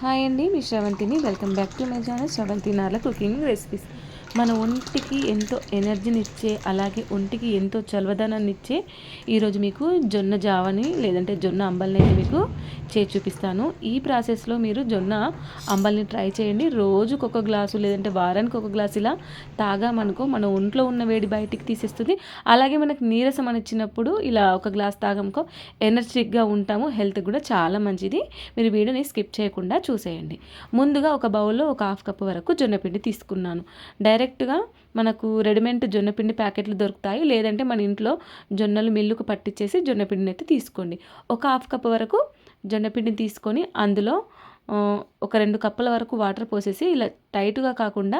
Hi అండి మీ శ్రవంతిని. Welcome back to my channel Sravanthi Narla cooking recipes. మన ఒంటికి ఎంతో ఎనర్జీని ఇచ్చే అలాగే ఒంటికి ఎంతో చలవదనాన్ని ఇచ్చే ఈరోజు మీకు జొన్న జావని లేదంటే జొన్న అంబల్ని అయితే మీకు చేసి చూపిస్తాను. ఈ ప్రాసెస్లో మీరు జొన్న అంబల్ని ట్రై చేయండి. రోజుకు ఒక గ్లాసు లేదంటే వారానికి ఒక గ్లాసు ఇలా తాగామనుకో మన ఒంట్లో ఉన్న వేడి బయటికి తీసేస్తుంది. అలాగే మనకు నీరసం అని ఇచ్చినప్పుడు ఇలా ఒక గ్లాస్ తాగముకో ఎనర్జెటిక్గా ఉంటాము. హెల్త్ కూడా చాలా మంచిది. మీరు వీడియోని స్కిప్ చేయకుండా చూసేయండి. ముందుగా ఒక బౌల్లో ఒక హాఫ్ కప్ వరకు జొన్నపిండి తీసుకున్నాను. డైరెక్ట్ డైరెక్ట్గా మనకు రెడీమేడ్ జొన్నపిండి ప్యాకెట్లు దొరుకుతాయి. లేదంటే మన ఇంట్లో జొన్నలు మిల్లుకు పట్టించేసి జొన్నపిండిని అయితే తీసుకోండి. ఒక హాఫ్ కప్ వరకు జొన్నపిండిని తీసుకొని అందులో ఒక రెండు కప్పుల వరకు వాటర్ పోసేసి ఇలా టైట్గా కాకుండా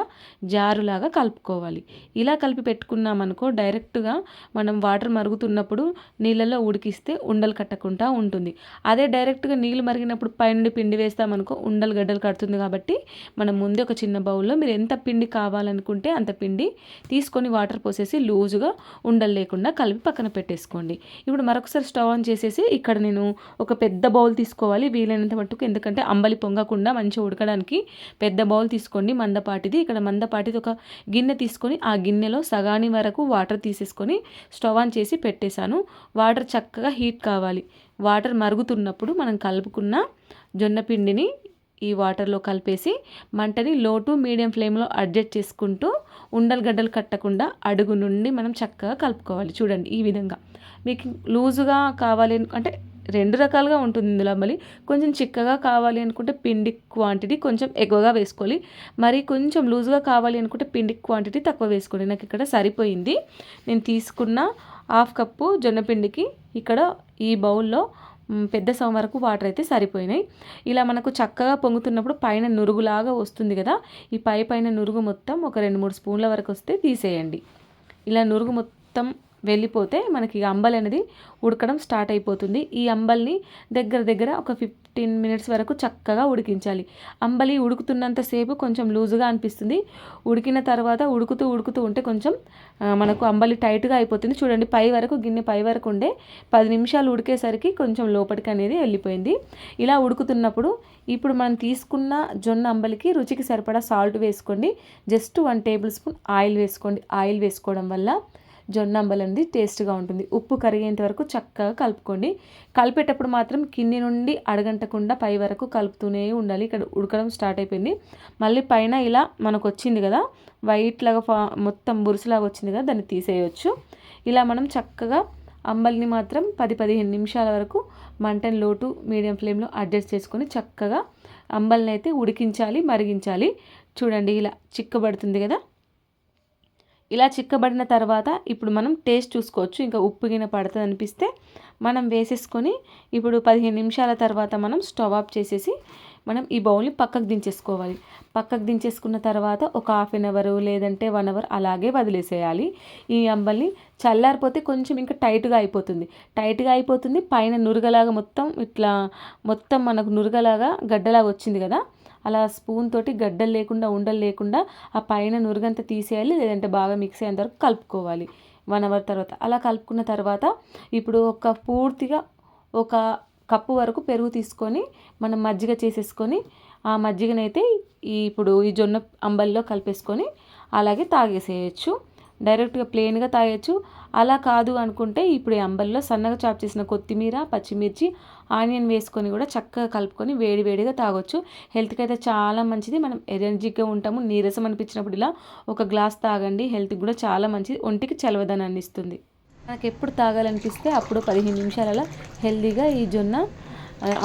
జారులాగా కలుపుకోవాలి. ఇలా కలిపి పెట్టుకున్నామనుకో డైరెక్ట్గా మనం వాటర్ మరుగుతున్నప్పుడు నీళ్ళలో ఉడికిస్తే ఉండలు కట్టకుండా ఉంటుంది. అదే డైరెక్ట్గా నీళ్ళు మరిగినప్పుడు పైనుండి పిండి వేస్తామనుకో ఉండలు గడ్డలు కడుతుంది కాబట్టి మనం ముందే ఒక చిన్న బౌల్లో మీరు ఎంత పిండి కావాలనుకుంటే అంత పిండి తీసుకొని వాటర్ పోసేసి లూజుగా ఉండలు లేకుండా కలిపి పక్కన పెట్టేసుకోండి. ఇప్పుడు మరొకసారి స్టవ్ ఆన్ చేసేసి ఇక్కడ నేను ఒక పెద్ద బౌల్ తీసుకోవాలి వీలైనంత మట్టుకు. ఎందుకంటే అంబలి పొంగకుండా మంచిగా ఉడకడానికి పెద్ద బౌల్ తీసుకోండి మందపాటిది ఇక్కడ మందపాటిది ఒక గిన్నె తీసుకొని ఆ గిన్నెలో సగాని వరకు వాటర్ తీసేసుకొని స్టవ్ ఆన్ చేసి పెట్టేశాను. వాటర్ చక్కగా హీట్ కావాలి. వాటర్ మరుగుతున్నప్పుడు మనం కలుపుకున్న జొన్న పిండిని ఈ వాటర్లో కలిపేసి మంటని లో టు మీడియం ఫ్లేమ్లో అడ్జస్ట్ చేసుకుంటూ ఉండలు గడ్డలు కట్టకుండా అడుగు నుండి మనం చక్కగా కలుపుకోవాలి. చూడండి ఈ విధంగా. మీకు లూజుగా కావాలి అంటే రెండు రకాలుగా ఉంటుంది ఇందులో. మళ్ళీ కొంచెం చిక్కగా కావాలి అనుకుంటే పిండి క్వాంటిటీ కొంచెం ఎక్కువగా వేసుకోవాలి. మరి కొంచెం లూజ్గా కావాలి అనుకుంటే పిండి క్వాంటిటీ తక్కువ వేసుకోండి. నాకు ఇక్కడ సరిపోయింది. నేను తీసుకున్న హాఫ్ కప్పు జొన్నపిండికి ఇక్కడ ఈ బౌల్లో పెద్ద సమ వరకు వాటర్ అయితే సరిపోయినాయి. ఇలా మనకు చక్కగా పొంగుతున్నప్పుడు పైన నురుగులాగా వస్తుంది కదా. ఈ పై పైన నురుగు మొత్తం ఒక రెండు మూడు స్పూన్ల వరకు వస్తే తీసేయండి. ఇలా నురుగు మొత్తం వెళ్ళిపోతే మనకి అంబలి అనేది ఉడకడం స్టార్ట్ అయిపోతుంది. ఈ అంబల్ని దగ్గర దగ్గర ఒక ఫిఫ్టీన్ మినిట్స్ వరకు చక్కగా ఉడికించాలి. అంబలి ఉడుకుతున్నంతసేపు కొంచెం లూజుగా అనిపిస్తుంది. ఉడికిన తర్వాత ఉడుకుతూ ఉడుకుతూ ఉంటే కొంచెం మనకు అంబలి టైట్గా అయిపోతుంది. చూడండి పై వరకు గిన్నె పై వరకు ఉండే పది నిమిషాలు ఉడికేసరికి కొంచెం లోపలికి అనేది వెళ్ళిపోయింది. ఇలా ఉడుకుతున్నప్పుడు ఇప్పుడు మనం తీసుకున్న జొన్న అంబలికి రుచికి సరిపడా సాల్ట్ వేసుకోండి. Just one tablespoon oil వేసుకోండి. ఆయిల్ వేసుకోవడం వల్ల జొన్న అంబలి అనేది టేస్ట్గా ఉంటుంది. ఉప్పు కరిగేంత వరకు చక్కగా కలుపుకోండి. కలిపేటప్పుడు మాత్రం కింది నుండి అడగంటకుండా పై వరకు కలుపుతూనే ఉండాలి. ఇక్కడ ఉడకడం స్టార్ట్ అయిపోయింది. మళ్ళీ పైన ఇలా మనకు వచ్చింది కదా వైట్ లాగా ఫా మొత్తం బురుసులాగా వచ్చింది కదా దాన్ని తీసేయచ్చు. ఇలా మనం చక్కగా అంబలిని మాత్రం పది పదిహేను నిమిషాల వరకు మంటని లోటు మీడియం ఫ్లేమ్లో అడ్జస్ట్ చేసుకొని చక్కగా అంబలిని అయితే ఉడికించాలి మరిగించాలి. చూడండి ఇలా చిక్కబడుతుంది కదా. ఇలా చిక్కబడిన తర్వాత ఇప్పుడు మనం టేస్ట్ చూసుకోవచ్చు. ఇంకా ఉప్పు గిన పడుతుంది అనిపిస్తే మనం వేసేసుకొని ఇప్పుడు పదిహేను నిమిషాల తర్వాత మనం స్టవ్ ఆఫ్ చేసేసి మనం ఈ బౌల్ని పక్కకు దించేసుకోవాలి. పక్కకు దించేసుకున్న తర్వాత ఒక హాఫ్ అన్ అవర్ లేదంటే వన్ అవర్ అలాగే వదిలేసేయాలి. ఈ అంబల్ని చల్లారిపోతే కొంచెం ఇంకా టైట్గా అయిపోతుంది. టైట్గా అయిపోతుంది. పైన నురగలాగా మొత్తం ఇట్లా మొత్తం మనకు నురగలాగా గడ్డలాగా వచ్చింది కదా. అలా స్పూన్ తోటి గడ్డలు లేకుండా ఉండలు లేకుండా ఆ పైన నురుగంతా తీసేయాలి లేదంటే బాగా మిక్స్ అయ్యేంత వరకు కలుపుకోవాలి. వన్ అవర్ తర్వాత. అలా కలుపుకున్న తర్వాత ఇప్పుడు ఒక పూర్తిగా ఒక కప్పు వరకు పెరుగు తీసుకొని మనం మజ్జిగ చేసేసుకొని ఆ మజ్జిగనైతే ఇప్పుడు ఈ జొన్న అంబల్లో కలిపేసుకొని అలాగే తాగేసేయచ్చు. డైరెక్ట్గా ప్లెయిన్గా తాగేయచ్చు. అలా కాదు అనుకుంటే ఇప్పుడు ఈ అంబల్లో సన్నగా చాప్ చేసిన కొత్తిమీర పచ్చిమిర్చి ఆనియన్ వేసుకొని కూడా చక్కగా కలుపుకొని వేడి వేడిగా తాగొచ్చు. హెల్త్కి అయితే చాలా మంచిది. మనం ఎనర్జీగా ఉంటాము నీరసం అనిపించినప్పుడు ఇలా ఒక గ్లాస్ తాగండి హెల్త్కి కూడా చాలా మంచిది. ఒంటికి చలవదనాన్ని ఇస్తుంది. నాకు ఎప్పుడు తాగాలనిపిస్తే అప్పుడు పదిహేను నిమిషాలలో హెల్తీగా ఈ జొన్న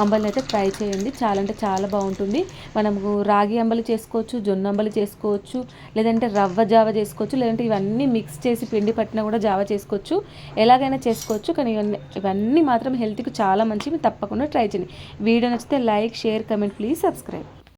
అంబలిని అయితే ట్రై చేయండి. చాలా అంటే చాలా బాగుంటుంది. మనము రాగి అంబలి చేసుకోవచ్చు జొన్న అంబలి చేసుకోవచ్చు లేదంటే రవ్వ జావ చేసుకోవచ్చు లేదంటే ఇవన్నీ మిక్స్ చేసి పిండి పట్టినా కూడా జావ చేసుకోవచ్చు. ఎలాగైనా చేసుకోవచ్చు కానీ ఇవన్నీ ఇవన్నీ మాత్రం హెల్త్కి చాలా మంచివి. తప్పకుండా ట్రై చేయండి. వీడియో నచ్చితే like share comment please subscribe